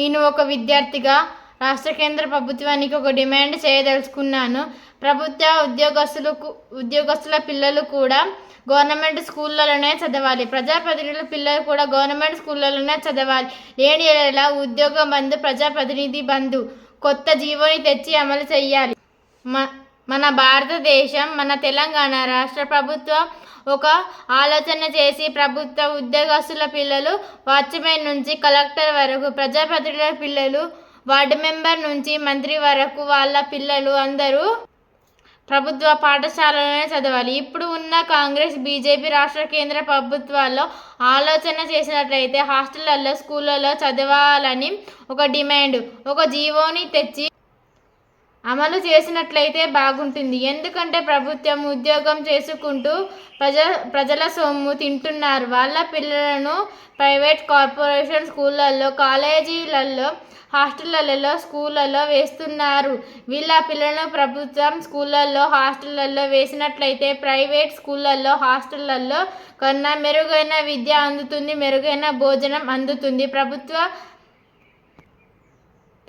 నేను ఒక విద్యార్థిగా రాష్ట్ర కేంద్ర ప్రభుత్వానికి ఒక డిమాండ్ చేయదలుచుకున్నాను. ప్రభుత్వ ఉద్యోగస్తులకు ఉద్యోగస్తుల పిల్లలు కూడా గవర్నమెంట్ స్కూళ్ళలోనే చదవాలి. ప్రజాప్రతినిధుల పిల్లలు కూడా గవర్నమెంట్ స్కూళ్ళలోనే చదవాలి. లేని ఎలా ఉద్యోగ బంధు ప్రజాప్రతినిధి బంధు కొత్త జీవోని తెచ్చి అమలు చేయాలి. మ మన భారతదేశం మన తెలంగాణ రాష్ట్ర ప్రభుత్వం ఒక ఆలోచన చేసి ప్రభుత్వ ఉద్యోగస్తుల పిల్లలు వాచ్మెన్ నుంచి కలెక్టర్ వరకు ప్రజాప్రతినిధుల పిల్లలు వార్డు మెంబర్ నుంచి మంత్రి వరకు వాళ్ళ పిల్లలు అందరూ ప్రభుత్వ పాఠశాలలోనే చదవాలి. ఇప్పుడు ఉన్న కాంగ్రెస్ బీజేపీ రాష్ట్ర కేంద్ర ప్రభుత్వాల్లో ఆలోచన చేసినట్లయితే హాస్టళ్ళలో స్కూళ్ళలో చదవాలని ఒక డిమాండ్. ఒక జీవోని తెచ్చి అమలు చేసినట్లయితే బాగుంటుంది. ఎందుకంటే ప్రభుత్వం ఉద్యోగం చేసుకుంటూ ప్రజ ప్రజల సొమ్ము తింటున్నారు. వాళ్ళ పిల్లలను ప్రైవేట్ కార్పొరేషన్ స్కూళ్ళల్లో కాలేజీలలో హాస్టళ్ళలో స్కూళ్ళల్లో వేస్తున్నారు. వీళ్ళ పిల్లలను ప్రభుత్వం స్కూళ్ళల్లో హాస్టళ్ళలో వేసినట్లయితే ప్రైవేట్ స్కూళ్ళల్లో హాస్టళ్ళలో కన్నా మెరుగైన విద్య అందుతుంది మెరుగైన భోజనం అందుతుంది. ప్రభుత్వ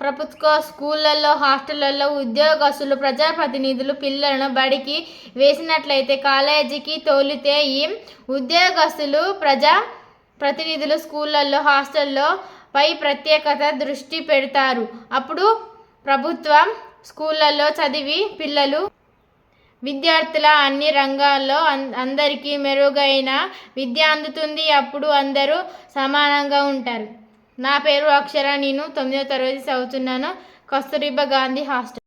ప్రభుత్వ స్కూళ్ళల్లో హాస్టళ్ళలో ఉద్యోగస్తులు ప్రజాప్రతినిధులు పిల్లలను బడికి వేసినట్లయితే కాలేజీకి తోలితే ఈ ఉద్యోగస్తులు ప్రజా ప్రతినిధులు స్కూళ్ళల్లో హాస్టల్లో పై ప్రత్యేకత దృష్టి పెడతారు. అప్పుడు ప్రభుత్వం స్కూళ్ళల్లో చదివి పిల్లలు విద్యార్థుల అన్ని రంగాల్లో అందరికీ మెరుగైన విద్య అందుతుంది. అప్పుడు అందరూ సమానంగా ఉంటారు. నా పేరు అక్షర నేను తొమ్మిదవ తరగతి చదువుతున్నాను. కస్తూరిబా గాంధీ హాస్టల్.